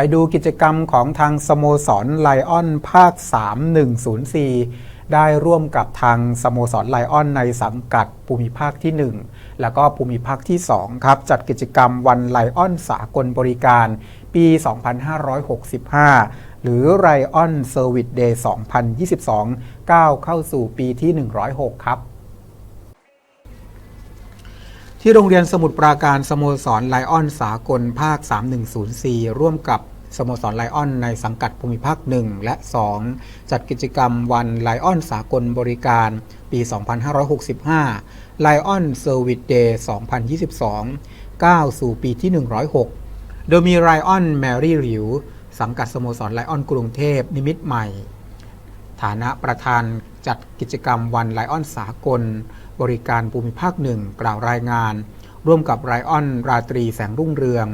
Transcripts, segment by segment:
ไปดูกิจกรรมของทางสโมสรไลออนภาค 3104 ได้ร่วมกับทางสโมสรไลออนในสังกัดภูมิภาคที่ 1 แล้วก็ภูมิภาคที่ 2 ครับ จัดกิจกรรมวันไลออนสากลบริการปี 2565 หรือไรออนเซอร์วิสเดย์2022 ก้าวเข้าสู่ปีที่ 106 ครับ ที่โรงเรียนสมุทรปราการสโมสรไลออนสากลภาค 3104 ร่วมกับสโมสรไลออนในสังกัดภูมิภาค 1 และ 2 จัดกิจกรรมวันไลออนสากลบริการปี 2565 Lion Service Day 2022ก้าวสู่ปีที่ 106 โดยมีไรออนแมรี่หลิว สังกัดสโมสรไลออนกรุงเทพนิมิตใหม่ ฐานะประธานจัดกิจกรรมวันไลออนสากล บริการภูมิภาคหนึ่งกล่าวรายงาน ร่วมกับไรออนราตรีแสงรุ่งเรือง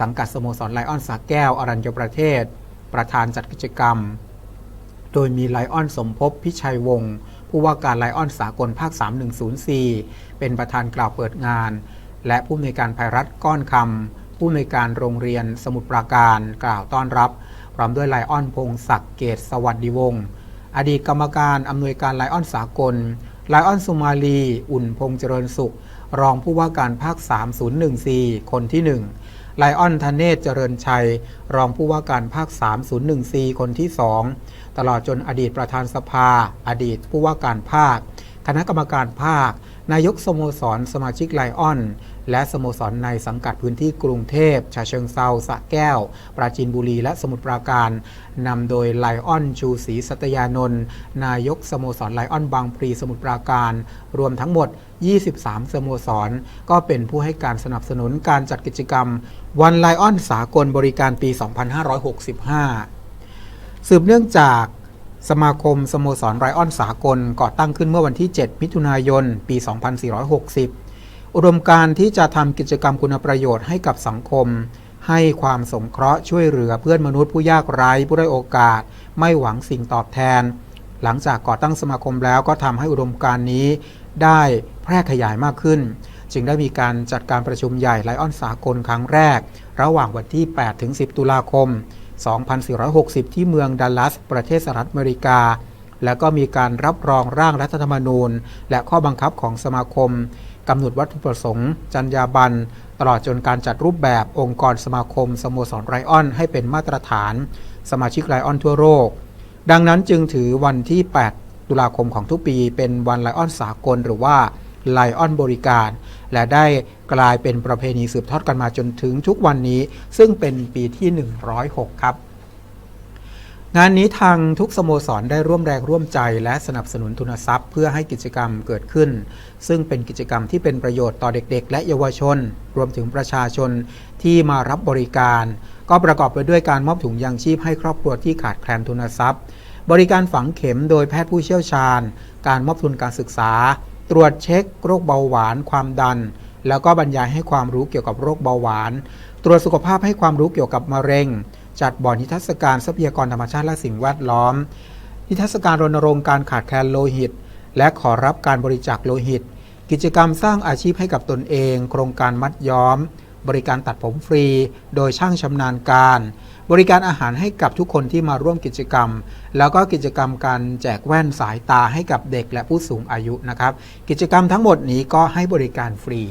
สังกัดสโมสรไลออนสาแก้ว อรัญญประเทศ ประธานจัดกิจกรรม โดยมีไลออนสมภพพิชัยวงศ์ผู้ว่าการไลออนสากลภาค 3104 เป็นประธานกล่าวเปิดงาน และผู้อำนวยการภัยรัฐก้อนคำผู้อำนวยการโรงเรียนสมุทรปราการกล่าวต้อนรับ พร้อมด้วยไลออนพงศักดิ์เกตสวัสดิวงศ์ อดีตกรรมการอำนวยการไลออนสากล ไลออนสุมาลี อุ่นพงษ์เจริญสุข รองผู้ว่าการภาค 3014 คนที่ 1 ไลออนธเนศเจริญชัย รองผู้ว่าการภาค 3014 คนที่ 2 ตลอดจนอดีตประธานสภา อดีตผู้ว่าการภาค คณะกรรมการภาค นายกสโมสรสมาชิกไลออน และสโมสรในสังกัดพื้นที่กรุงเทพชาเชิงเซาสะแก้ว ปราจีนบุรี และสมุทรปราการนำโดยไลออนชูศรีสัตยานนท์นายกสโมสรไลออนบางพลีสมุทรปราการ รวมทั้งหมด 23 สโมสร ก็เป็นผู้ให้การสนับสนุนการจัดกิจกรรม วันไลออนสากลบริการปี 2565 สืบเนื่องจาก สมาคมสโมสรไรออนสากลก่อตั้งขึ้นเมื่อวันที่ 7 มิถุนายน ปี 2460 อุดมการที่จะทำกิจกรรมคุณประโยชน์ให้กับสังคม ให้ความสงเคราะห์ช่วยเหลือเพื่อนมนุษย์ผู้ยากไร้ผู้ได้อยโอกาส ไม่หวังสิ่งตอบแทน หลังจากก่อตั้งสมาคมแล้วก็ทำให้อุดมการณ์นี้ ได้แพร่ขยายมากขึ้น จึงได้มีการจัดการประชุมใหญ่ไลออนสากลครั้งแรก ระหว่างวันที่ 8 ถึง 10 ตุลาคม 2460 ที่เมืองดัลลัส ประเทศสหรัฐอเมริกา แล้วก็มีการรับรองร่างรัฐธรรมนูญ และข้อบังคับของสมาคมกำหนดวัตถุประสงค์ จรรยาบรรณตลอดจนการจัดรูปแบบองค์กรสมาคมสโมสรไรออน ให้เป็นมาตรฐาน สมาชิกไรออนทั่วโลก ดังนั้นจึงถือวันที่ 8 ตุลาคมของทุกปี เป็นวันไลออนสากลหรือว่า ไลออนบริการ และได้กลายเป็นประเพณีสืบทอดกันมาจนถึงทุกวันนี้ ซึ่งเป็นปีที่ 106 ครับ งานนี้ทางทุกสโมสรได้ร่วมแรงร่วมใจ และสนับสนุนทุนทรัพย์ เพื่อให้กิจกรรมเกิดขึ้น ซึ่งเป็นกิจกรรมที่เป็นประโยชน์ต่อเด็ก ๆ และเยาวชน รวมถึงประชาชนที่มารับบริการ ก็ประกอบไปด้วยการมอบถุงยางชีพให้ครอบครัวที่ขาดแคลนทุนทรัพย์บริการฝังเข็มโดยแพทย์ผู้เชี่ยวชาญ การมอบทุนการศึกษา ตรวจเช็คโรคเบาหวาน ความดัน แล้วก็บรรยายให้ความรู้เกี่ยวกับโรคเบาหวาน ตรวจสุขภาพให้ความรู้เกี่ยวกับมะเร็ง จัดบ่อนิทรรศการทรัพยากรธรรมชาติและสิ่งแวดล้อม นิทรรศการรณรงค์การขาดแคลนโลหิต และขอรับการบริจาคโลหิต กิจกรรมสร้างอาชีพให้กับตนเอง โครงการมัดย้อม บริการตัดผมฟรี โดยช่างชำนาญการ บริการอาหารให้กับทุกคนที่มาร่วมกิจกรรม แล้วก็กิจกรรมการแจกแว่นสายตาให้กับเด็กและผู้สูงอายุนะครับ กิจกรรมทั้งหมดนี้ก็ให้บริการฟรี